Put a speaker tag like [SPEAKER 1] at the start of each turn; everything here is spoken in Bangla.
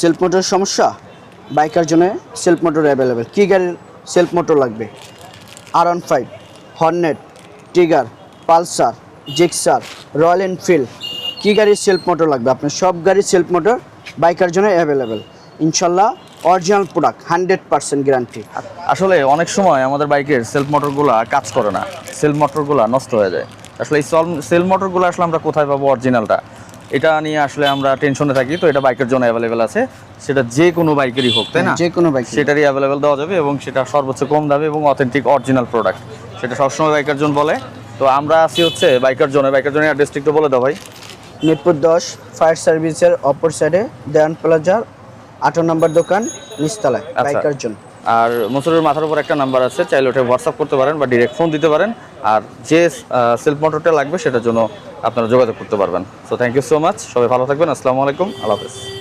[SPEAKER 1] সেলফ মোটর সমস্যা? বাইকার জন্য সেলফ মোটর অ্যাভেলেবেল কী গাড়ির সেলফ মোটর লাগবে? R one five Hornet Tiger Pulsar Gixxer Royal Enfield কী গাড়ির সেলফ মোটর লাগবে? আপনার সব গাড়ির সেলফ মোটর বাইকার জন্য অ্যাভেলেবেল ইনশাল্লাহ original product hundred percent guarantee
[SPEAKER 2] আসলে অনেক সময় আমাদের বাইকের সেলফ মোটরগুলা কাজ করে না। সেলফ মোটরগুলা নষ্ট হয়ে যায়। আসলে এই সেলফ মোটরগুলো আসলে আমরা কোথায় পাবো অরিজিনালটা এটা নিয়ে আসলে আমরা টেনশনে থাকি তো এটা বাইকের জন্য অ্যাভেলেবেল আছে। সেটা যে কোনো বাইকেরই হোক তাই না?
[SPEAKER 1] যে কোনো বাইক
[SPEAKER 2] সেটারই অ্যাভেলেবেল দেওয়া যাবে এবং সেটা সর্বোচ্চ কম দামে এবং অথেন্টিক অরিজিনাল প্রোডাক্ট সেটা সবসময় বাইকার জন্য বলে। তো আমরা আছি হচ্ছে বাইকার জন্য। বাইকার জন্য অ্যাড্রেসটা একটু বলে দাও ভাই।
[SPEAKER 1] মিরপুর দশ ফায়ার সার্ভিসের অপর সাইডে দেয়ান প্লাজার আঠারো নম্বর দোকান নিচতলায়
[SPEAKER 2] আচ্ছা।
[SPEAKER 1] বাইকার জন্য
[SPEAKER 2] আর মুসুরের মাথার উপর একটা নাম্বার আছে, চাইলে ওটা হোয়াটসঅ্যাপ করতে পারেন বা ডিরেক্ট ফোন দিতে পারেন। আর যে সেলফ মোটরটা লাগবে, সেটার জন্য আপনারা যোগাযোগ করতে পারবেন। So thank you so much সবাই ভালো থাকবেন। আসসালামু আলাইকুম। আল্লাহ হাফেজ।